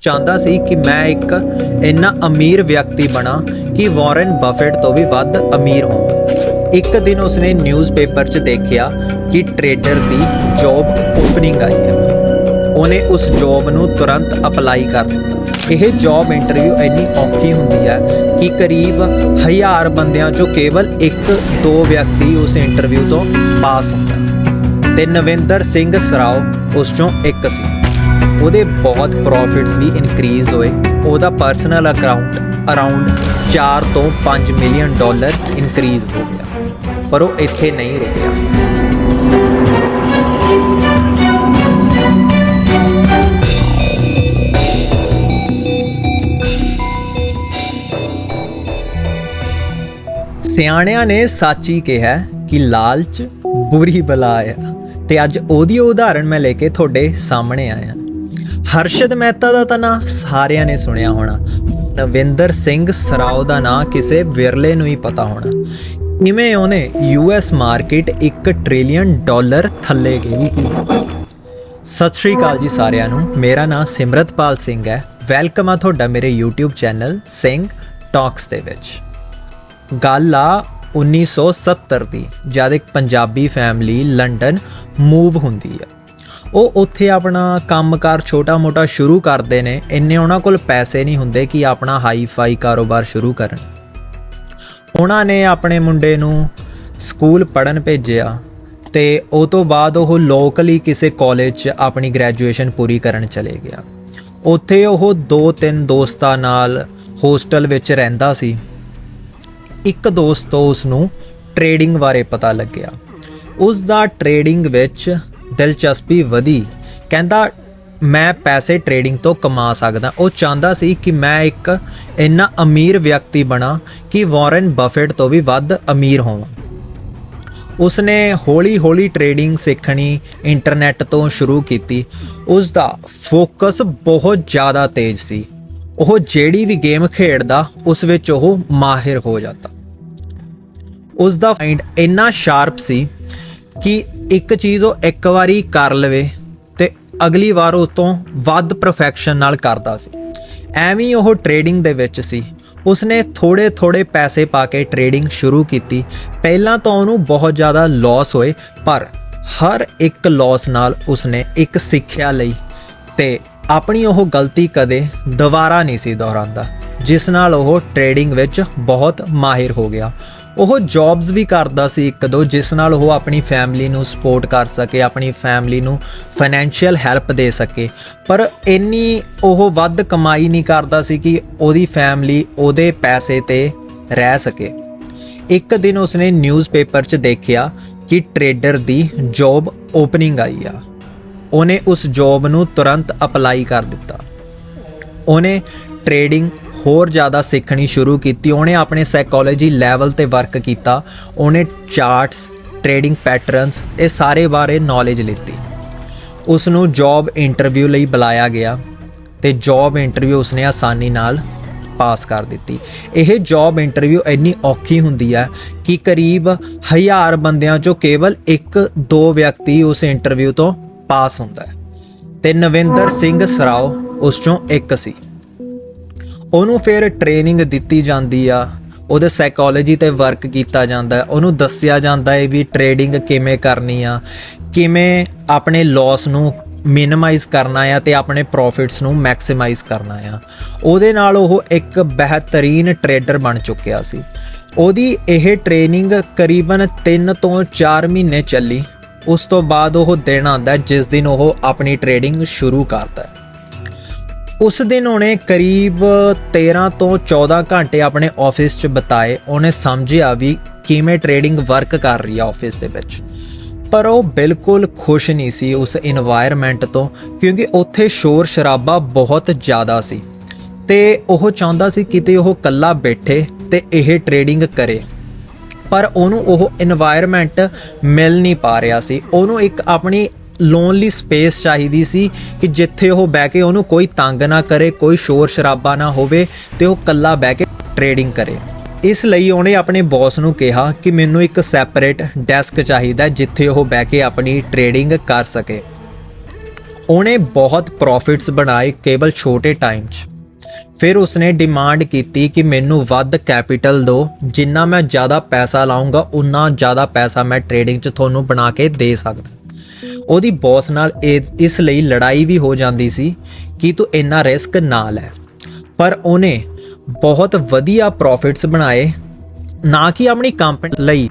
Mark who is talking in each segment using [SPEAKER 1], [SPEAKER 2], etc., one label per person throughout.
[SPEAKER 1] ਚਾਹੁੰਦਾ ਸੀ ਕਿ ਮੈਂ ਇੱਕ ਇੰਨਾ ਅਮੀਰ ਵਿਅਕਤੀ ਬਣਾ ਕਿ ਵਾਰਨ ਬਫੇਟ ਤੋਂ ਵੀ ਵੱਧ ਅਮੀਰ ਹੋਵਾਂ। ਇੱਕ ਦਿਨ ਉਸਨੇ ਨਿਊਜ਼ਪੇਪਰ 'ਚ ਦੇਖਿਆ ਕਿ ਟ੍ਰੇਡਰ ਦੀ ਜੌਬ ਓਪਨਿੰਗ ਆਈ ਹੈ। ਉਹਨੇ ਉਸ ਜੌਬ ਨੂੰ ਤੁਰੰਤ ਅਪਲਾਈ ਕਰ ਦਿੱਤਾ। ਇਹ ਜੌਬ ਇੰਟਰਵਿਊ ਇੰਨੀ ਔਖੀ ਹੁੰਦੀ ਹੈ ਕਿ ਕਰੀਬ ਹਜ਼ਾਰ ਬੰਦਿਆਂ ਚੋਂ ਕੇਵਲ ਇੱਕ ਦੋ ਵਿਅਕਤੀ ਉਸ ਇੰਟਰਵਿਊ ਤੋਂ ਪਾਸ ਹੁੰਦਾ ਹੈ। ਤੇ ਨਵਿੰਦਰ ਸਿੰਘ ਸਰਾਓ ਉਸ ਚੋਂ ਇੱਕ ਸੀ। ਉਹਦੇ ਬਹੁਤ ਪ੍ਰੋਫਿਟਸ ਵੀ ਇਨਕਰੀਜ਼ ਹੋਏ। ਉਹਦਾ ਪਰਸਨਲ ਅਕਾਊਂਟ ਅਰਾਊਂਡ 4 ਤੋਂ 5 ਮਿਲੀਅਨ ਡਾਲਰ ਇਨਕਰੀਜ਼ ਹੋ ਗਿਆ। ਪਰ ਉਹ ਇੱਥੇ ਨਹੀਂ ਰੁਕਿਆ। ਸਿਆਣਿਆਂ ਨੇ ਸੱਚ ਹੀ ਕਿਹਾ ਕਿ ਲਾਲਚ ਬੁਰੀ ਬਲਾ ਹੈ ਤੇ ਅੱਜ ਉਹਦੀ ਉਦਾਹਰਣ ਮੈਂ ਲੈ ਕੇ ਤੁਹਾਡੇ ਸਾਹਮਣੇ ਆਇਆ। ਹਰਸ਼ਦ ਮਹਿਤਾ ਦਾ ਤਾਂ ਨਾਂ ਸਾਰਿਆਂ ਨੇ ਸੁਣਿਆ ਹੋਣਾ। ਨਵਿੰਦਰ ਸਿੰਘ ਸਰਾਓ ਦਾ ਨਾਂ ਕਿਸੇ ਵਿਰਲੇ ਨੂੰ ਹੀ ਪਤਾ ਹੋਣਾ। ਕਿਵੇਂ ਉਹਨੇ ਯੂਐਸ ਮਾਰਕੀਟ 1 ਟ੍ਰਿਲੀਅਨ ਡਾਲਰ ਥੱਲੇ ਗਈ ਸਤਿ ਸ਼੍ਰੀ ਅਕਾਲ ਜੀ ਸਾਰਿਆਂ ਨੂੰ। ਮੇਰਾ ਨਾਮ ਸਿਮਰਤਪਾਲ ਸਿੰਘ ਹੈ। ਵੈਲਕਮ ਆ ਤੁਹਾਡਾ ਮੇਰੇ YouTube ਚੈਨਲ ਸਿੰਘ ਟਾਕਸ ਦੇ ਵਿੱਚ। ਗੱਲ ਆ 1970 ਦੀ, ਜਦ ਇੱਕ ਪੰਜਾਬੀ ਫੈਮਿਲੀ ਲੰਡਨ ਮੂਵ ਹੁੰਦੀ ਆ। ਉਹ ਉੱਥੇ ਆਪਣਾ ਕੰਮਕਾਰ ਛੋਟਾ-ਮੋਟਾ ਸ਼ੁਰੂ ਕਰਦੇ ਨੇ। ਇੰਨੇ ਉਹਨਾਂ ਕੋਲ ਪੈਸੇ ਨਹੀਂ ਹੁੰਦੇ ਕਿ ਆਪਣਾ ਹਾਈ-ਫਾਈ ਕਾਰੋਬਾਰ ਸ਼ੁਰੂ ਕਰਨ। ਉਹਨਾਂ ਨੇ ਆਪਣੇ ਮੁੰਡੇ ਨੂੰ ਸਕੂਲ ਪੜਨ ਭੇਜਿਆ ਤੇ ਉਹ ਤੋਂ ਬਾਅਦ ਉਹ ਲੋਕਲੀ ਕਿਸੇ ਕਾਲਜ 'ਚ ਆਪਣੀ ਗ੍ਰੈਜੂਏਸ਼ਨ ਪੂਰੀ ਕਰਨ ਚਲੇ ਗਿਆ। ਉੱਥੇ ਉਹ ਦੋ ਤਿੰਨ ਦੋਸਤਾਂ ਨਾਲ ਹੋਸਟਲ ਵਿੱਚ ਰਹਿੰਦਾ ਸੀ। ਇੱਕ ਦੋਸਤ ਤੋਂ ਉਸ ਨੂੰ ਟ੍ਰੇਡਿੰਗ ਬਾਰੇ ਪਤਾ ਲੱਗਿਆ। ਉਸ ਦਾ ਟ੍ਰੇਡਿੰਗ ਵਿੱਚ ਦਿਲਚਸਪੀ ਵਧੀ। ਕਹਿੰਦਾ, ਮੈਂ ਪੈਸੇ ਟ੍ਰੇਡਿੰਗ ਤੋਂ ਕਮਾ ਸਕਦਾ। ਉਹ ਚਾਹੁੰਦਾ ਸੀ ਕਿ ਮੈਂ ਇੱਕ ਇੰਨਾ ਅਮੀਰ ਵਿਅਕਤੀ ਬਣਾ ਕਿ ਵਾਰਨ ਬਫੇਟ ਤੋਂ ਵੀ ਵੱਧ ਅਮੀਰ ਹੋਵਾਂ। ਉਸਨੇ ਹੌਲੀ-ਹੌਲੀ ਟ੍ਰੇਡਿੰਗ ਸਿੱਖਣੀ ਇੰਟਰਨੈਟ ਤੋਂ ਸ਼ੁਰੂ ਕੀਤੀ। ਉਸ ਦਾ ਫੋਕਸ ਬਹੁਤ ਜ਼ਿਆਦਾ ਤੇਜ਼ ਸੀ। ਉਹ ਜਿਹੜੀ ਵੀ ਗੇਮ ਖੇਡਦਾ, ਉਸ ਵਿੱਚ ਉਹ ਮਾਹਿਰ ਹੋ ਜਾਂਦਾ। ਉਸ ਦਾ ਮਾਈਂਡ ਇੰਨਾ ਸ਼ਾਰਪ ਸੀ ਕਿ ਇੱਕ ਚੀਜ਼ ਉਹ ਇੱਕ ਵਾਰੀ ਕਰ ਲਵੇ ਤੇ ਅਗਲੀ ਵਾਰ ਉਸ ਤੋਂ ਵੱਧ ਪਰਫੈਕਸ਼ਨ ਨਾਲ ਕਰਦਾ ਸੀ। ਐਵੇਂ ਉਹ ਟ੍ਰੇਡਿੰਗ ਦੇ ਵਿੱਚ ਸੀ। ਉਸਨੇ ਥੋੜੇ ਥੋੜੇ ਪੈਸੇ ਪਾ ਕੇ ਟ੍ਰੇਡਿੰਗ ਸ਼ੁਰੂ ਕੀਤੀ। ਪਹਿਲਾਂ ਤਾਂ ਉਹਨੂੰ ਬਹੁਤ ਜ਼ਿਆਦਾ ਲਾਸ ਹੋਏ, ਪਰ ਹਰ ਇੱਕ ਲਾਸ ਨਾਲ ਉਸਨੇ ਇੱਕ ਸਿੱਖਿਆ ਲਈ ਤੇ ਆਪਣੀ ਉਹ ਗਲਤੀ ਕਦੇ ਦੁਬਾਰਾ ਨਹੀਂ ਸੀ ਦੁਹਰਾਉਂਦਾ, ਜਿਸ ਨਾਲ ਉਹ ਟ੍ਰੇਡਿੰਗ ਵਿੱਚ ਬਹੁਤ ਮਾਹਿਰ ਹੋ ਗਿਆ। ਉਹ ਜੌਬਸ ਵੀ ਕਰਦਾ ਸੀ ਇੱਕ ਦੋ, ਜਿਸ ਨਾਲ ਉਹ ਆਪਣੀ ਫੈਮਿਲੀ ਨੂੰ ਸਪੋਰਟ ਕਰ ਸਕੇ, ਆਪਣੀ ਫੈਮਿਲੀ ਨੂੰ ਫਾਈਨੈਂਸ਼ੀਅਲ ਹੈਲਪ ਦੇ ਸਕੇ। ਪਰ ਇੰਨੀ ਉਹ ਵੱਧ ਕਮਾਈ ਨਹੀਂ ਕਰਦਾ ਸੀ ਕਿ ਉਹਦੀ ਫੈਮਿਲੀ ਉਹਦੇ ਪੈਸੇ ਤੇ ਰਹਿ ਸਕੇ। ਇੱਕ ਦਿਨ ਉਸਨੇ ਨਿਊਜ਼ਪੇਪਰ 'ਚ ਦੇਖਿਆ ਕਿ ਟ੍ਰੇਡਰ ਦੀ ਜੌਬ ਓਪਨਿੰਗ ਆਈ ਆ। ਉਹਨੇ ਉਸ ਜੌਬ ਨੂੰ ਤੁਰੰਤ ਅਪਲਾਈ ਕਰ ਦਿੱਤਾ। ਉਹਨੇ ਟ੍ਰੇਡਿੰਗ ਹੋਰ ਜ਼ਿਆਦਾ ਸਿੱਖਣੀ ਸ਼ੁਰੂ ਕੀਤੀ। ਉਹਨੇ ਆਪਣੇ ਸਾਈਕੋਲੋਜੀ ਲੈਵਲ ਤੇ ਵਰਕ ਕੀਤਾ। ਉਹਨੇ ਚਾਰਟਸ ਟ੍ਰੇਡਿੰਗ ਪੈਟਰਨਸ ਇਹ ਸਾਰੇ ਬਾਰੇ ਨੌਲੇਜ ਲਿੱਤੀ। ਉਸ ਨੂੰ ਜੌਬ ਇੰਟਰਵਿਊ ਲਈ ਬੁਲਾਇਆ ਗਿਆ ਤੇ ਜੌਬ ਇੰਟਰਵਿਊ ਉਸਨੇ ਆਸਾਨੀ ਨਾਲ ਪਾਸ ਕਰ ਦਿੱਤੀ। ਇਹ ਜੌਬ ਇੰਟਰਵਿਊ ਇੰਨੀ ਔਖੀ ਹੁੰਦੀ ਹੈ ਕਿ ਕਰੀਬ ਹਜ਼ਾਰ ਬੰਦਿਆਂ ਚੋਂ ਕੇਵਲ ਇੱਕ ਦੋ ਵਿਅਕਤੀ ਉਸ ਇੰਟਰਵਿਊ ਤੋਂ ਪਾਸ ਹੁੰਦਾ ਹੈ। ਤੇ ਨਵਿੰਦਰ ਸਿੰਘ ਸਰਾਓ ਉਸ ਚੋਂ ਇੱਕ ਸੀ। ਉਹਨੂੰ ਫਿਰ ਟ੍ਰੇਨਿੰਗ ਦਿੱਤੀ ਜਾਂਦੀ ਆ, ਉਹਦੇ ਸਾਈਕੋਲੋਜੀ ਤੇ ਵਰਕ ਕੀਤਾ ਜਾਂਦਾ ਉਹਨੂੰ ਦੱਸਿਆ ਜਾਂਦਾ ਹੈ ਵੀ ਟ੍ਰੇਡਿੰਗ ਕਿਵੇਂ ਕਰਨੀ ਆ, ਕਿਵੇਂ ਆਪਣੇ ਲਾਸ ਨੂੰ ਮਿਨੀਮਾਈਜ਼ ਕਰਨਾ ਆ ਤੇ ਆਪਣੇ ਪ੍ਰੋਫਿਟਸ ਨੂੰ ਮੈਕਸਿਮਾਈਜ਼ ਕਰਨਾ ਆ। ਉਹਦੇ ਨਾਲ ਉਹ ਇੱਕ ਬਿਹਤਰੀਨ ਟ੍ਰੇਡਰ ਬਣ ਚੁੱਕਿਆ ਸੀ। ਉਹਦੀ ਇਹ ਟ੍ਰੇਨਿੰਗ ਕਰੀਬਨ 3 ਤੋਂ 4 ਮਹੀਨੇ ਚੱਲੀ, ਉਸ ਤੋਂ ਬਾਅਦ ਉਹ ਦਿਨ ਆਉਂਦਾ ਜਿਸ ਦਿਨ ਉਹ ਆਪਣੀ ਟ੍ਰੇਡਿੰਗ ਸ਼ੁਰੂ ਕਰਦਾ ਉਸ ਦਿਨ ਉਹਨੇ ਕਰੀਬ 13 ਤੋਂ 14 ਘੰਟੇ ਆਪਣੇ ਆਫਿਸ 'ਚ ਬਿਤਾਏ। ਉਹਨੇ ਸਮਝਿਆ ਵੀ ਕਿਵੇਂ ਟ੍ਰੇਡਿੰਗ ਵਰਕ ਕਰ ਰਹੀ ਆ ਆਫਿਸ ਦੇ ਵਿੱਚ। ਪਰ ਉਹ ਬਿਲਕੁਲ ਖੁਸ਼ ਨਹੀਂ ਸੀ ਉਸ এনवायरमेंट ਤੋਂ, ਕਿਉਂਕਿ ਉੱਥੇ ਸ਼ੋਰ ਸ਼ਰਾਬਾ ਬਹੁਤ ਜ਼ਿਆਦਾ ਸੀ। ਤੇ ਉਹ ਚਾਹੁੰਦਾ ਸੀ ਕਿਤੇ ਉਹ ਇਕੱਲਾ ਬੈਠੇ ਤੇ ਇਹ ਟ੍ਰੇਡਿੰਗ ਕਰੇ। ਪਰ ਉਹਨੂੰ ਉਹ এনवायरमेंट ਮਿਲ ਨਹੀਂ ਪਾ ਰਿਹਾ ਸੀ। ਉਹਨੂੰ ਇੱਕ ਆਪਣੀ ਲੋਨਲੀ ਸਪੇਸ ਚਾਹੀਦੀ ਸੀ ਕਿ ਜਿੱਥੇ ਉਹ ਬਹਿ ਕੇ ਉਹਨੂੰ ਕੋਈ ਤੰਗ ਨਾ ਕਰੇ, ਕੋਈ ਸ਼ੋਰ ਸ਼ਰਾਬਾ ਨਾ ਹੋਵੇ ਤੇ ਉਹ ਇਕੱਲਾ ਬਹਿ ਕੇ ਟਰੇਡਿੰਗ ਕਰੇ। ਇਸ ਲਈ ਉਹਨੇ ਆਪਣੇ ਬੌਸ ਨੂੰ ਕਿਹਾ ਕਿ ਮੈਨੂੰ ਇੱਕ ਸੈਪਰੇਟ ਡੈਸਕ ਚਾਹੀਦਾ ਜਿੱਥੇ ਉਹ ਬਹਿ ਕੇ ਆਪਣੀ ਟਰੇਡਿੰਗ ਕਰ ਸਕੇ। ਉਹਨੇ ਬਹੁਤ ਪ੍ਰੋਫਿਟਸ ਬਣਾਏ ਕੇਵਲ ਛੋਟੇ ਟਾਈਮ 'ਚ। ਫਿਰ ਉਸਨੇ ਡਿਮਾਂਡ ਕੀਤੀ ਕਿ ਮੈਨੂੰ ਵੱਧ ਕੈਪੀਟਲ ਦਿਓ ਜਿੰਨਾ ਮੈਂ ਜ਼ਿਆਦਾ ਪੈਸਾ ਲਾਉਂਗਾ ਉਨਾ ਜ਼ਿਆਦਾ ਪੈਸਾ ਮੈਂ ਟਰੇਡਿੰਗ 'ਚ ਤੁਹਾਨੂੰ ਬਣਾ ਕੇ ਦੇ ਸਕਦਾ। ਉਹਦੀ ਬੌਸ ਨਾਲ ਇਸ ਲਈ ਲੜਾਈ ਵੀ ਹੋ ਜਾਂਦੀ ਸੀ ਕਿ ਤੂੰ ਇੰਨਾ ਰਿਸਕ ਨਾ ਲੈ। ਪਰ ਉਹਨੇ ਬਹੁਤ ਵਧੀਆ ਪ੍ਰੋਫਿਟਸ ਬਣਾਏ, ਨਾ ਕਿ ਆਪਣੀ ਕੰਪਨੀ ਲਈ,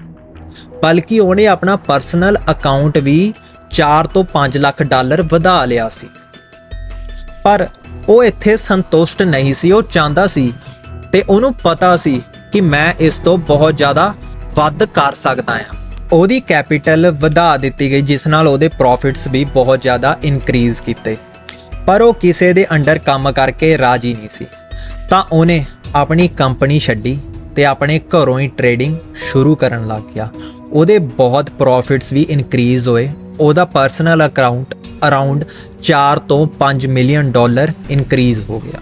[SPEAKER 1] ਬਲਕਿ ਉਹਨੇ ਆਪਣਾ ਪਰਸਨਲ ਅਕਾਊਂਟ ਵੀ 4 ਤੋਂ 5 ਲੱਖ ਡਾਲਰ ਵਧਾ ਲਿਆ ਸੀ। ਪਰ ਉਹ ਇੱਥੇ ਸੰਤੁਸ਼ਟ ਨਹੀਂ ਸੀ, ਉਹ ਚਾਹੁੰਦਾ ਸੀ ਤੇ ਉਹਨੂੰ ਪਤਾ ਸੀ ਕਿ ਮੈਂ ਇਸ ਤੋਂ ਬਹੁਤ ਜ਼ਿਆਦਾ ਵੱਧ ਕਰ ਸਕਦਾ ਹਾਂ। ਉਹਦੀ ਕੈਪੀਟਲ ਵਧਾ ਦਿੱਤੀ ਗਈ, ਜਿਸ ਨਾਲ ਉਹਦੇ ਪ੍ਰੋਫਿਟਸ ਵੀ ਬਹੁਤ ਜ਼ਿਆਦਾ ਇਨਕਰੀਜ਼ ਕੀਤੇ। ਪਰ ਉਹ ਕਿਸੇ ਦੇ ਅੰਡਰ ਕੰਮ ਕਰਕੇ ਰਾਜੀ ਨਹੀਂ ਸੀ। ਤਾਂ ਉਹਨੇ ਆਪਣੀ ਕੰਪਨੀ ਛੱਡੀ ਤੇ ਆਪਣੇ ਘਰੋਂ ਹੀ ਟ੍ਰੇਡਿੰਗ ਸ਼ੁਰੂ ਕਰਨ ਲੱਗ ਗਿਆ। ਉਹਦੇ ਬਹੁਤ ਪ੍ਰੋਫਿਟਸ ਵੀ ਇਨਕਰੀਜ਼ ਹੋਏ। ਉਹਦਾ ਪਰਸਨਲ ਅਕਾਊਂਟ ਅਰਾਊਂਡ 4 ਤੋਂ 5 ਮਿਲੀਅਨ ਡਾਲਰ ਇਨਕਰੀਜ਼ ਹੋ ਗਿਆ।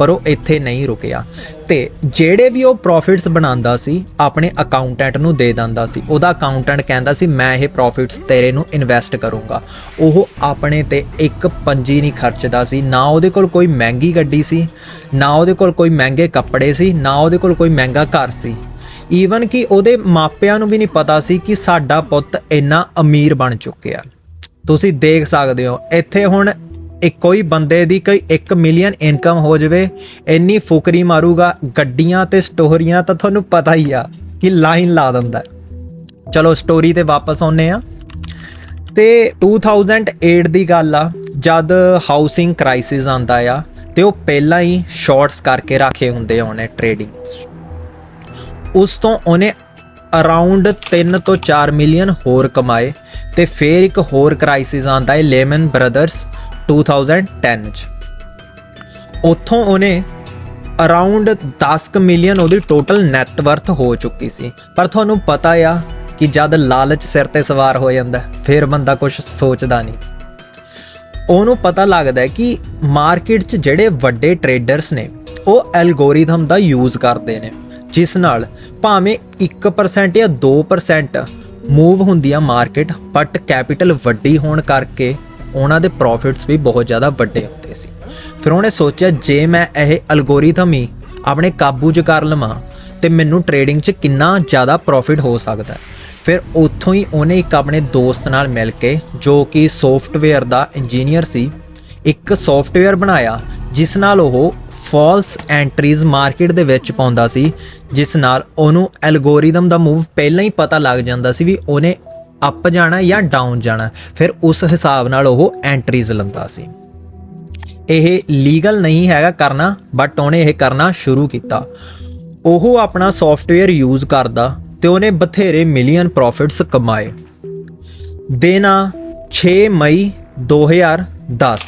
[SPEAKER 1] ਪਰ ਉਹ ਇੱਥੇ ਨਹੀਂ ਰੁਕਿਆ। ਤੇ ਜਿਹੜੇ ਵੀ ਉਹ ਪ੍ਰੋਫਿਟਸ ਬਣਾਉਂਦਾ ਸੀ, ਆਪਣੇ ਅਕਾਊਂਟੈਂਟ ਨੂੰ ਦੇ ਦਿੰਦਾ ਸੀ। ਉਹਦਾ ਅਕਾਊਂਟੈਂਟ ਕਹਿੰਦਾ ਸੀ, ਮੈਂ ਇਹ ਪ੍ਰੋਫਿਟਸ ਤੇਰੇ ਨੂੰ ਇਨਵੈਸਟ ਕਰੂੰਗਾ। ਉਹ ਆਪਣੇ ਤੇ ਇੱਕ ਪੰਜੀ ਨਹੀਂ ਖਰਚਦਾ ਸੀ। ਨਾ ਉਹਦੇ ਕੋਲ ਕੋਈ ਮਹਿੰਗੀ ਗੱਡੀ ਸੀ, ਨਾ ਉਹਦੇ ਕੋਲ ਕੋਈ ਮਹਿੰਗੇ ਕੱਪੜੇ ਸੀ, ਨਾ ਉਹਦੇ ਕੋਲ ਕੋਈ ਮਹਿੰਗਾ ਘਰ ਸੀ। ਈਵਨ ਕਿ ਉਹਦੇ ਮਾਪਿਆਂ ਨੂੰ ਵੀ ਨਹੀਂ ਪਤਾ ਸੀ ਕਿ ਸਾਡਾ ਪੁੱਤ ਇੰਨਾ ਅਮੀਰ ਬਣ ਚੁੱਕਿਆ। ਤੁਸੀਂ ਦੇਖ ਸਕਦੇ ਹੋ, ਇੱਥੇ ਹੁਣ ਇੱਕ ਕੋਈ ਬੰਦੇ ਦੀ ਕੋਈ 1 ਮਿਲੀਅਨ ਇਨਕਮ ਹੋ ਜਾਵੇ, ਇੰਨੀ ਫੁਕਰੀ ਮਾਰੂਗਾ, ਗੱਡੀਆਂ ਤੇ ਸਟੋਰੀਆਂ ਤਾਂ ਤੁਹਾਨੂੰ ਪਤਾ ਹੀ ਆ ਕਿ ਲਾਈਨ ਲਾ ਦਿੰਦਾ ਚਲੋ ਸਟੋਰੀ ਤੇ ਵਾਪਸ ਆਉਨੇ ਆ ਤੇ 2008 ਦੀ ਗੱਲ ਆ, ਜਦ ਹਾਊਸਿੰਗ ਕ੍ਰਾਈਸਿਸ ਆਂਦਾ ਆ, ਤੇ ਉਹ ਪਹਿਲਾਂ ਹੀ ਸ਼ਾਰਟਸ ਕਰਕੇ ਰੱਖੇ ਹੁੰਦੇ ਆ ਉਹਨੇ ਟ੍ਰੇਡਿੰਗ ਉਸ ਤੋਂ ਉਹਨੇ ਅਰਾਊਂਡ 3 ਤੋਂ 4 ਮਿਲੀਅਨ ਹੋਰ ਕਮਾਏ, ਤੇ ਫੇਰ ਇੱਕ ਹੋਰ ਕ੍ਰਾਈਸਿਸ ਆਂਦਾ ਹੈ ਲੈਮਨ ਬ੍ਰਦਰਸ 2010 ਚ। ਉੱਥੋਂ ਉਹਨੇ ਅਰਾਊਂਡ 10 ਮਿਲੀਅਨ ਉਹਦੀ ਟੋਟਲ ਨੈਟ ਵਰਥ ਹੋ ਚੁੱਕੀ ਸੀ। ਪਰ ਤੁਹਾਨੂੰ ਪਤਾ ਆ ਕਿ ਜਦ ਲਾਲਚ ਸਿਰ ਤੇ ਸਵਾਰ ਹੋ ਜਾਂਦਾ, ਫਿਰ ਬੰਦਾ ਕੁਝ ਸੋਚਦਾ ਨਹੀਂ। ਉਹਨੂੰ ਪਤਾ ਲੱਗਦਾ ਕਿ ਮਾਰਕੀਟ 'ਚ ਜਿਹੜੇ ਵੱਡੇ ਟ੍ਰੇਡਰਸ ਨੇ, ਉਹ ਐਲਗੋਰਿਥਮ ਦਾ ਯੂਜ਼ ਕਰਦੇ ਨੇ, ਜਿਸ ਨਾਲ ਭਾਵੇਂ 1% ਜਾਂ 2% ਮੂਵ ਹੁੰਦੀ ਆ ਮਾਰਕੀਟ ਬਟ ਕੈਪੀਟਲ ਵੱਡੀ ਹੋਣ ਕਰਕੇ ਉਹਨਾਂ ਦੇ ਪ੍ਰੋਫਿਟਸ ਵੀ ਬਹੁਤ ਜ਼ਿਆਦਾ ਵੱਡੇ ਹੁੰਦੇ ਸੀ। ਫਿਰ ਉਹਨੇ ਸੋਚਿਆ, ਜੇ ਮੈਂ ਇਹ ਐਲਗੋਰਿਥਮ ਹੀ ਆਪਣੇ ਕਾਬੂ 'ਚ ਕਰ ਲਵਾਂ, ਤੇ ਮੈਨੂੰ ਟ੍ਰੇਡਿੰਗ 'ਚ ਕਿੰਨਾ ਜ਼ਿਆਦਾ ਪ੍ਰੋਫਿਟ ਹੋ ਸਕਦਾ ਹੈ। ਫਿਰ ਉੱਥੋਂ ਹੀ ਉਹਨੇ ਇੱਕ ਆਪਣੇ ਦੋਸਤ ਨਾਲ ਮਿਲ ਕੇ, ਜੋ ਕਿ ਸੌਫਟਵੇਅਰ ਦਾ ਇੰਜੀਨੀਅਰ ਸੀ, ਇੱਕ ਸੌਫਟਵੇਅਰ ਬਣਾਇਆ, ਜਿਸ ਨਾਲ ਉਹ ਫਾਲਸ ਐਂਟਰੀਜ਼ ਮਾਰਕੀਟ ਦੇ ਵਿੱਚ ਪਾਉਂਦਾ ਸੀ, ਜਿਸ ਨਾਲ ਉਹਨੂੰ ਐਲਗੋਰਿਥਮ ਦਾ ਮੂਵ ਪਹਿਲਾਂ ਹੀ ਪਤਾ ਲੱਗ ਜਾਂਦਾ ਸੀ ਵੀ ਉਹਨੇ ਅਪ ਜਾਣਾ ਜਾਂ ਡਾਊਨ ਜਾਣਾ, ਫਿਰ ਉਸ ਹਿਸਾਬ ਨਾਲ ਉਹ ਐਂਟਰੀਜ਼ ਲੰਦਾ ਸੀ। ਇਹ ਲੀਗਲ ਨਹੀਂ ਹੈਗਾ ਕਰਨਾ ਬਟ ਉਹਨੇ ਇਹ ਕਰਨਾ ਸ਼ੁਰੂ ਕੀਤਾ। ਉਹ ਆਪਣਾ ਸੌਫਟਵੇਅਰ ਯੂਜ਼ ਕਰਦਾ ਤੇ ਉਹਨੇ ਬਥੇਰੇ ਮਿਲੀਅਨ ਪ੍ਰੋਫਿਟਸ ਕਮਾਏ। ਦੇਣਾ 6 ਮਈ 2010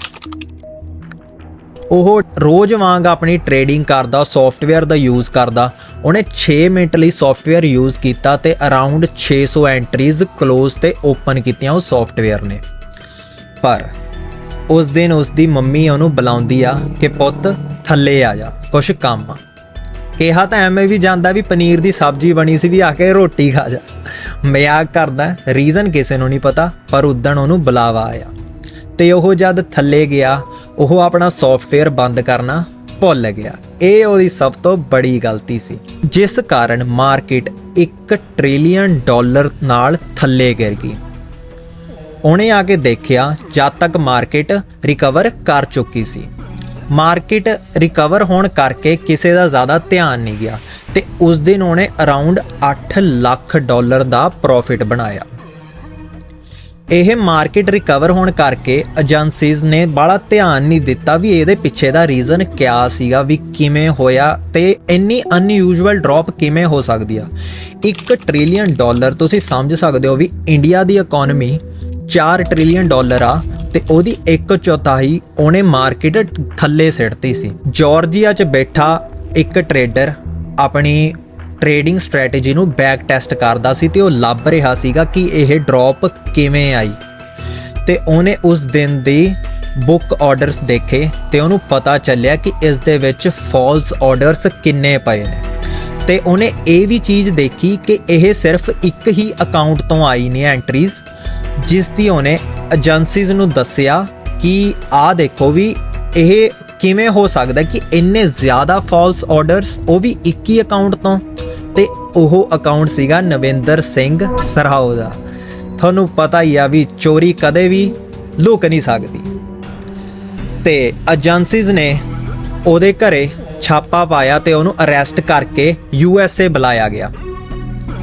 [SPEAKER 1] ਉਹ ਰੋਜ਼ ਵਾਂਗ ਆਪਣੀ ਟ੍ਰੇਡਿੰਗ ਕਰਦਾ ਸੌਫਟਵੇਅਰ ਦਾ ਯੂਜ਼ ਕਰਦਾ। ਉਹਨੇ 6 ਮਿੰਟ ਲਈ ਸੌਫਟਵੇਅਰ ਯੂਜ਼ ਕੀਤਾ ਤੇ ਅਰਾਊਂਡ 600 ਐਂਟਰੀਜ਼ ক্লোਜ਼ ਤੇ ਓਪਨ ਕੀਤੀਆਂ ਉਹ ਸੌਫਟਵੇਅਰ ਨੇ। ਪਰ ਉਸ ਦਿਨ ਉਸ ਦੀ ਮੰਮੀ ਉਹਨੂੰ ਬੁਲਾਉਂਦੀ ਆ ਕਿ ਪੁੱਤ, ਥੱਲੇ ਆ ਜਾ, ਕੁਛ ਕੰਮ ਆ। ਕਿਹਾ ਤਾਂ ਐਵੇਂ ਵੀ ਜਾਂਦਾ ਵੀ ਪਨੀਰ ਦੀ ਸਬਜ਼ੀ ਬਣੀ ਸੀ ਵੀ ਆ ਕੇ ਰੋਟੀ ਖਾ ਜਾ। ਮਜ਼ਾਕ ਕਰਦਾ ਰੀਜ਼ਨ ਕਿਸੇ ਨੂੰ ਨਹੀਂ ਪਤਾ, ਪਰ ਉਦਣ ਉਹਨੂੰ ਬੁਲਾਵਾ ਆਇਆ। ਤੇ ਉਹ ਜਦ ਥੱਲੇ ਗਿਆ ਉਹ ਆਪਣਾ ਸੌਫਟਵੇਅਰ ਬੰਦ ਕਰਨਾ ਭੁੱਲ ਗਿਆ। ਇਹ ਉਹਦੀ ਸਭ ਤੋਂ ਬੜੀ ਗਲਤੀ ਸੀ, ਜਿਸ ਕਾਰਨ ਮਾਰਕੀਟ 1 ਟ੍ਰਿਲੀਅਨ ਡਾਲਰ ਨਾਲ ਥੱਲੇ ਗਿਰ ਗਈ। ਉਹਨੇ ਆ ਕੇ ਦੇਖਿਆ, ਜਦ ਤੱਕ ਮਾਰਕੀਟ ਰਿਕਵਰ ਕਰ ਚੁੱਕੀ ਸੀ। ਮਾਰਕੀਟ ਰਿਕਵਰ ਹੋਣ ਕਰਕੇ ਕਿਸੇ ਦਾ ਜ਼ਿਆਦਾ ਧਿਆਨ ਨਹੀਂ ਗਿਆ ਤੇ ਉਸ ਦਿਨ ਉਹਨੇ ਅਰਾਊਂਡ 8 ਲੱਖ ਡਾਲਰ ਦਾ ਪ੍ਰੋਫਿਟ ਬਣਾਇਆ। ਇਹ ਮਾਰਕੀਟ ਰਿਕਵਰ ਹੋਣ ਕਰਕੇ ਏਜੰਸੀਜ਼ ਨੇ ਬੜਾ ਧਿਆਨ ਨਹੀਂ ਦਿੱਤਾ ਵੀ ਇਹਦੇ ਪਿੱਛੇ ਦਾ ਰੀਜ਼ਨ ਕਿਆ ਸੀਗਾ, ਵੀ ਕਿਵੇਂ ਹੋਇਆ ਤੇ ਇੰਨੀ ਅਨਯੂਜੂਅਲ ਡ੍ਰੌਪ ਕਿਵੇਂ ਹੋ ਸਕਦੀ ਆ। 1 ਟ੍ਰਿਲੀਅਨ ਡਾਲਰ ਤੁਸੀਂ ਸਮਝ ਸਕਦੇ ਹੋ ਵੀ ਇੰਡੀਆ ਦੀ ਇਕਨੋਮੀ 4 ਟ੍ਰਿਲੀਅਨ ਡਾਲਰ ਆ ਤੇ ਉਹਦੀ 1 ਚੌਥਾਈ ਉਹਨੇ ਮਾਰਕੀਟ ਥੱਲੇ ਸਿੱਟਤੀ ਸੀ। ਜਾਰਜੀਆ 'ਚ ਬੈਠਾ ਇੱਕ ਟਰੇਡਰ ਆਪਣੀ ਟ੍ਰੇਡਿੰਗ ਸਟ੍ਰੈਟਜੀ ਨੂੰ ਬੈਕ ਟੈਸਟ ਕਰਦਾ ਸੀ ਤੇ ਉਹ ਲੱਭ ਰਿਹਾ ਸੀਗਾ ਕਿ ਇਹ ਡ੍ਰੌਪ ਕਿਵੇਂ ਆਈ। ਤੇ ਉਹਨੇ ਉਸ ਦਿਨ ਦੀ ਬੁੱਕ ਆਰਡਰਸ ਦੇਖੇ ਤੇ ਉਹਨੂੰ ਪਤਾ ਚੱਲਿਆ ਕਿ ਇਸ ਦੇ ਵਿੱਚ ਫਾਲਸ ਆਰਡਰਸ ਕਿੰਨੇ ਪਏ ਨੇ। ਤੇ ਉਹਨੇ ਇਹ ਵੀ ਚੀਜ਼ ਦੇਖੀ ਕਿ ਇਹ ਸਿਰਫ ਇੱਕ ਹੀ ਅਕਾਊਂਟ ਤੋਂ ਆਈ ਨੇ ਐਂਟਰੀਜ਼, ਜਿਸ ਦੀ ਉਹਨੇ ਏਜੰਸੀਜ਼ ਨੂੰ ਦੱਸਿਆ ਕਿ ਆਹ ਦੇਖੋ ਵੀ ਇਹ ਕਿਵੇਂ ਹੋ ਸਕਦਾ ਕਿ ਇੰਨੇ ਜ਼ਿਆਦਾ ਫਾਲਸ ਆਰਡਰਸ ਉਹ ਵੀ ਇੱਕ ਹੀ ਅਕਾਊਂਟ ਤੋਂ? ਤੇ ਉਹ ਅਕਾਊਂਟ ਸੀਗਾ ਨਵਿੰਦਰ ਸਿੰਘ ਸਰਹਾਓ ਦਾ। ਤੁਹਾਨੂੰ ਪਤਾ ਹੀ ਆ ਵੀ ਚੋਰੀ ਕਦੇ ਵੀ ਲੁਕ ਨਹੀਂ ਸਕਦੀ। ਤੇ ਏਜੰਸੀਜ਼ ਨੇ ਉਹਦੇ ਘਰੇ ਛਾਪਾ ਪਾਇਆ ਤੇ ਉਹਨੂੰ ਅਰੈਸਟ ਕਰਕੇ ਯੂ ਐਸ ਏ ਬੁਲਾਇਆ ਗਿਆ।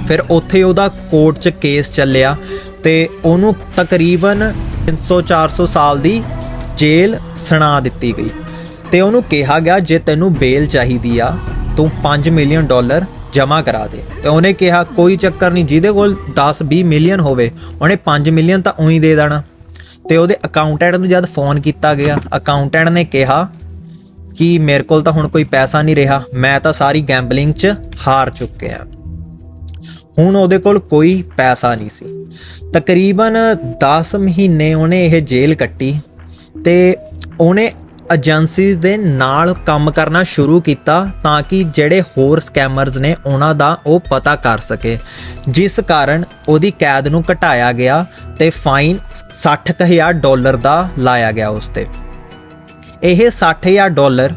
[SPEAKER 1] ਫਿਰ ਉੱਥੇ ਉਹਦਾ ਕੋਰਟ 'ਚ ਕੇਸ ਚੱਲਿਆ ਤੇ ਉਹਨੂੰ ਤਕਰੀਬਨ 300 400 ਸਾਲ ਦੀ ਜੇਲ੍ਹ ਸੁਣਾ ਦਿੱਤੀ ਗਈ। ਤੇ ਉਹਨੂੰ ਕਿਹਾ ਗਿਆ, ਜੇ ਤੈਨੂੰ ਬੇਲ ਚਾਹੀਦੀ ਆ, ਤੂੰ 5 ਮਿਲੀਅਨ ਡਾਲਰ ਜਮ੍ਹਾਂ ਕਰਾ ਦੇ। ਤੇ ਉਹਨੇ ਕਿਹਾ, ਕੋਈ ਚੱਕਰ ਨਹੀਂ, ਜਿਹਦੇ ਕੋਲ 10 20 ਮਿਲੀਅਨ ਹੋਵੇ, ਉਹਨੇ 5 ਮਿਲੀਅਨ ਤਾਂ ਉਹੀ ਦੇ ਦੇਣਾ। ਤੇ ਉਹਦੇ ਅਕਾਊਂਟੈਂਟ ਨੂੰ ਜਦ ਫੋਨ ਕੀਤਾ ਗਿਆ ਅਕਾਊਂਟੈਂਟ ਨੇ ਕਿਹਾ ਕਿ ਮੇਰੇ ਕੋਲ ਤਾਂ ਹੁਣ ਕੋਈ ਪੈਸਾ ਨਹੀਂ ਰਿਹਾ, ਮੈਂ ਤਾਂ ਸਾਰੀ ਗੈਂਬਲਿੰਗ 'ਚ ਹਾਰ ਚੁੱਕਿਆ। ਹੁਣ ਉਹਦੇ ਕੋਲ ਕੋਈ ਪੈਸਾ ਨਹੀਂ ਸੀ। ਤਕਰੀਬਨ 10 ਮਹੀਨੇ ਉਹਨੇ ਇਹ ਜੇਲ੍ਹ ਕੱਟੀ ਤੇ ਉਹਨੇ ਏਜੰਸੀਜ਼ ਦੇ ਨਾਲ ਕੰਮ ਕਰਨਾ ਸ਼ੁਰੂ ਕੀਤਾ ਤਾਂ ਕਿ ਜਿਹੜੇ ਹੋਰ ਸਕੈਮਰਸ ਨੇ ਉਹਨਾਂ ਦਾ ਉਹ ਪਤਾ ਕਰ ਸਕੇ। ਜਿਸ ਕਾਰਨ ਉਹਦੀ ਕੈਦ ਨੂੰ ਘਟਾਇਆ ਗਿਆ ਤੇ ਫਾਈਨ 60000 ਡਾਲਰ ਦਾ ਲਾਇਆ ਗਿਆ ਉਸ ਤੇ। ਇਹ 60000 ਡਾਲਰ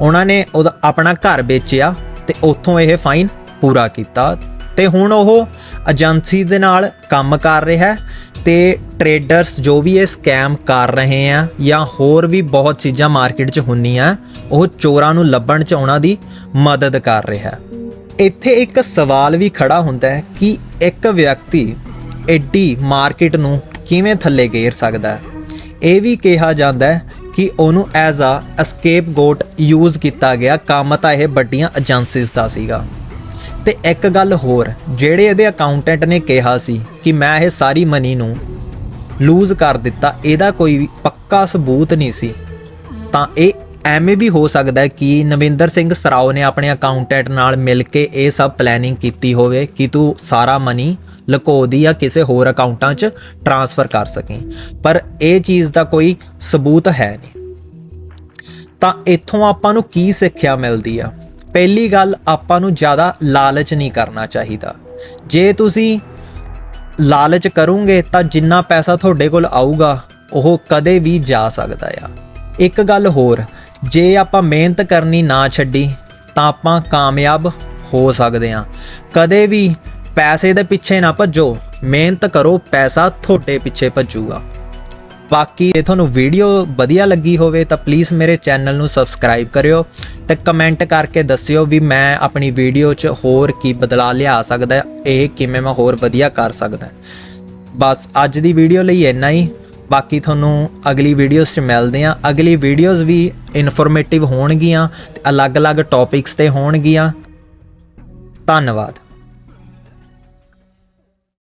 [SPEAKER 1] ਉਹਨਾਂ ਨੇ ਉਹਦਾ ਆਪਣਾ ਘਰ ਵੇਚਿਆ ਤੇ ਉੱਥੋਂ ਇਹ ਫਾਈਨ ਪੂਰਾ ਕੀਤਾ ਤੇ ਹੁਣ ਉਹ ਏਜੰਸੀ ਦੇ ਨਾਲ ਕੰਮ ਕਰ ਰਿਹਾ ਹੈ ਤੇ ਟ੍ਰੇਡਰਸ ਜੋ ਵੀ ਇਹ ਸਕੈਮ ਕਰ ਰਹੇ ਆ ਜਾਂ ਹੋਰ ਵੀ ਬਹੁਤ ਚੀਜ਼ਾਂ ਮਾਰਕੀਟ 'ਚ ਹੁੰਦੀਆਂ, ਉਹ ਚੋਰਾਂ ਨੂੰ ਲੱਭਣ 'ਚ ਉਹਨਾਂ ਦੀ ਮਦਦ ਕਰ ਰਿਹਾ। ਇੱਥੇ ਇੱਕ ਸਵਾਲ ਵੀ ਖੜਾ ਹੁੰਦਾ ਹੈ ਕਿ ਇੱਕ ਵਿਅਕਤੀ ਐਡੀ ਮਾਰਕੀਟ ਨੂੰ ਕਿਵੇਂ ਥੱਲੇ ਗੇਰ ਸਕਦਾ ਹੈ? ਇਹ ਵੀ ਕਿਹਾ ਜਾਂਦਾ ਹੈ ਕਿ ਉਹਨੂੰ as a escape goat use ਕੀਤਾ ਗਿਆ। ਕੰਮ ਤਾਂ ਇਹ ਵੱਡੀਆਂ ਏਜੰਸੀਜ਼ ਦਾ ਸੀਗਾ। ਤੇ ਇੱਕ ਗੱਲ ਹੋਰ, ਜਿਹੜੇ ਇਹਦੇ ਅਕਾਊਂਟੈਂਟ ਨੇ ਕਿਹਾ ਸੀ ਕਿ ਮੈਂ ਇਹ ਸਾਰੀ ਮਨੀ ਨੂੰ ਲੂਜ਼ ਕਰ ਦਿੱਤਾ, ਇਹਦਾ ਕੋਈ ਵੀ ਪੱਕਾ ਸਬੂਤ ਨਹੀਂ ਸੀ। ਤਾਂ ਇਹ ਐਵੇਂ ਵੀ ਹੋ ਸਕਦਾ ਹੈ ਕਿ ਨਵਿੰਦਰ ਸਿੰਘ ਸਰਾਓ ਨੇ ਆਪਣੇ ਅਕਾਊਂਟੈਂਟ ਨਾਲ ਮਿਲ ਕੇ ਇਹ ਸਭ ਪਲੈਨਿੰਗ ਕੀਤੀ ਹੋਵੇ ਕਿ ਤੂੰ ਸਾਰਾ ਮਨੀ ਲੁਕੋ ਦੀ ਜਾਂ ਕਿਸੇ ਹੋਰ ਅਕਾਊਂਟਾਂ 'ਚ ਟਰਾਂਸਫਰ ਕਰ ਸਕੇ। ਪਰ ਇਹ ਚੀਜ਼ ਦਾ ਕੋਈ ਸਬੂਤ ਹੈ ਨਹੀਂ। ਤਾਂ ਇੱਥੋਂ ਆਪਾਂ ਨੂੰ ਕੀ ਸਿੱਖਿਆ ਮਿਲਦੀ ਆ? ਪਹਿਲੀ ਗੱਲ ਆਪਾਂ ਨੂੰ ਜ਼ਿਆਦਾ ਲਾਲਚ ਨਹੀਂ ਕਰਨਾ ਚਾਹੀਦਾ। ਜੇ ਤੁਸੀਂ ਲਾਲਚ ਕਰੋਗੇ ਤਾਂ ਜਿੰਨਾ ਪੈਸਾ ਤੁਹਾਡੇ ਕੋਲ ਆਊਗਾ, ਉਹ ਕਦੇ ਵੀ ਜਾ ਸਕਦਾ ਆ। ਇੱਕ ਗੱਲ ਹੋਰ, ਜੇ ਆਪਾਂ ਮਿਹਨਤ ਕਰਨੀ ਨਾ ਛੱਡੀ, ਤਾਂ ਆਪਾਂ ਕਾਮਯਾਬ ਹੋ ਸਕਦੇ ਹਾਂ। ਕਦੇ ਵੀ ਪੈਸੇ ਦੇ ਪਿੱਛੇ ਨਾ ਭੱਜੋ, ਮਿਹਨਤ ਕਰੋ, ਪੈਸਾ ਤੁਹਾਡੇ ਪਿੱਛੇ ਭੱਜੂਗਾ। ਬਾਕੀ ਜੇ ਤੁਹਾਨੂੰ ਵੀਡੀਓ ਵਧੀਆ ਲੱਗੀ ਹੋਵੇ ਤਾਂ ਪਲੀਜ਼ ਮੇਰੇ ਚੈਨਲ ਨੂੰ ਸਬਸਕ੍ਰਾਈਬ ਕਰਿਓ ਤੇ ਕਮੈਂਟ ਕਰਕੇ ਦੱਸਿਓ ਵੀ ਮੈਂ ਆਪਣੀ ਵੀਡੀਓ 'ਚ ਹੋਰ ਕੀ ਬਦਲਾਅ ਲਿਆ ਸਕਦਾ, ਇਹ ਕਿਵੇਂ ਮੈਂ ਹੋਰ ਵਧੀਆ ਕਰ ਸਕਦਾ। ਬਸ ਅੱਜ ਦੀ ਵੀਡੀਓ ਲਈ ਇੰਨਾ ਹੀ। ਬਾਕੀ ਤੁਹਾਨੂੰ ਅਗਲੀ ਵੀਡੀਓਜ਼ 'ਚ ਮਿਲਦੇ ਹਾਂ। ਅਗਲੀ ਵੀਡੀਓਜ਼ ਵੀ ਇਨਫੋਰਮੇਟਿਵ ਹੋਣਗੀਆਂ ਤੇ ਅਲੱਗ-ਅਲੱਗ ਟੌਪਿਕਸ ਤੇ ਹੋਣਗੀਆਂ। ਧੰਨਵਾਦ।